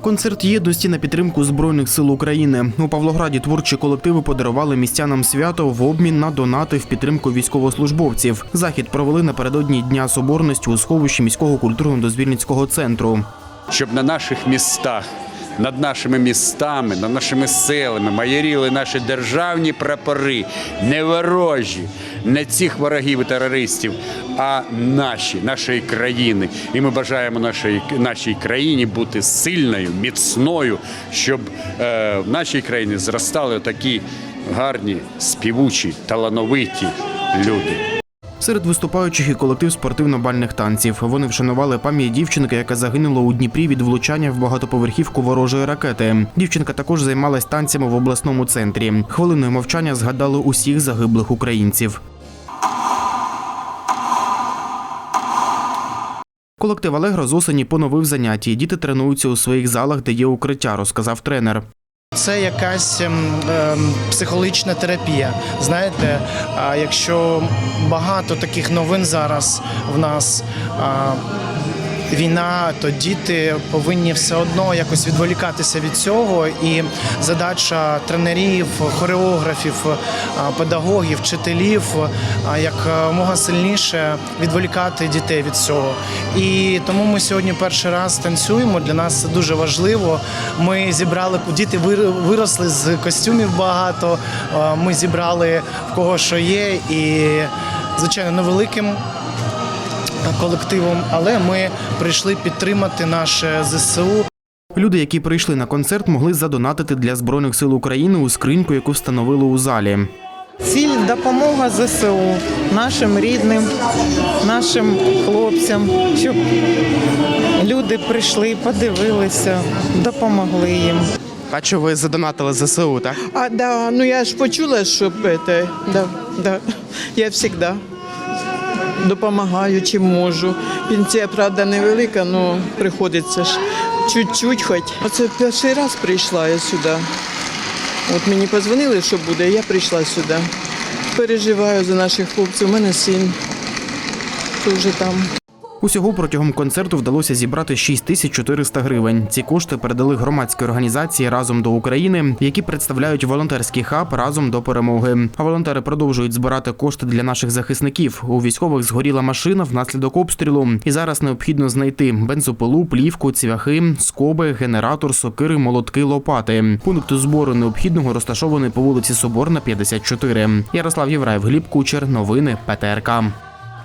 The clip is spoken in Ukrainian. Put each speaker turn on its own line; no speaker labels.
Концерт єдності на підтримку збройних сил України у Павлограді. Творчі колективи подарували містянам свято в обмін на донати в підтримку військовослужбовців. Захід провели напередодні Дня Соборності у сховищі міського культурно-дозвільницького центру.
щоб на наших містах, над нашими містами, над нашими селами майоріли наші державні прапори, не ворожі, не цих ворогів і терористів, а наші, нашої країни. І ми бажаємо нашій, нашій країні бути сильною, міцною, щоб е, в нашій країні зростали такі гарні, співучі, талановиті люди.
Серед виступаючих і колектив спортивно-бальних танців. Вони вшанували пам'ять дівчинки, яка загинула у Дніпрі від влучання в багатоповерхівку ворожої ракети. Дівчинка також займалась танцями в обласному центрі. Хвилиною мовчання згадали усіх загиблих українців. Колектив Алегро з осені поновив заняття. Діти тренуються у своїх залах, де є укриття, розказав тренер.
Це якась ем, ем, психологічна терапія. Знаєте, якщо багато таких новин зараз в нас. Війна, то діти повинні все одно якось відволікатися від цього. І задача тренерів, хореографів, педагогів, вчителів а, якомога сильніше відволікати дітей від цього. І тому ми сьогодні перший раз танцюємо. Для нас це дуже важливо. Ми зібрали діти вир- виросли з костюмів багато. Ми зібрали в кого що є, і звичайно невеликим колективом, але ми прийшли підтримати наше ЗСУ.
Люди, які прийшли на концерт, могли задонатити для збройних сил України у скриньку, яку встановили у залі.
Ціль допомога ЗСУ нашим рідним, нашим хлопцям, щоб люди прийшли, подивилися, допомогли їм.
А що ви задонатили ЗСУ, так?
А, да, ну я ж почула, що это, да, да. Я завжди допомагаю, чим можу. Пенсія, правда, невелика, але приходиться ж чуть-чуть хоч. Оце перший раз прийшла я сюди. От мені позвонили, що буде, я прийшла сюди. Переживаю за наших хлопців. У мене син теж там.
Усього протягом концерту вдалося зібрати 6400 гривень. Ці кошти передали громадській організації разом до України, які представляють волонтерський хаб разом до перемоги. А волонтери продовжують збирати кошти для наших захисників. У військових згоріла машина внаслідок обстрілу, і зараз необхідно знайти бензопилу, плівку, цвяхи, скоби, генератор, сокири, молотки, лопати. Пункт збору необхідного розташований по вулиці Соборна, 54. Ярослав Євраєв, Гліб Кучер. Новини ПТРК.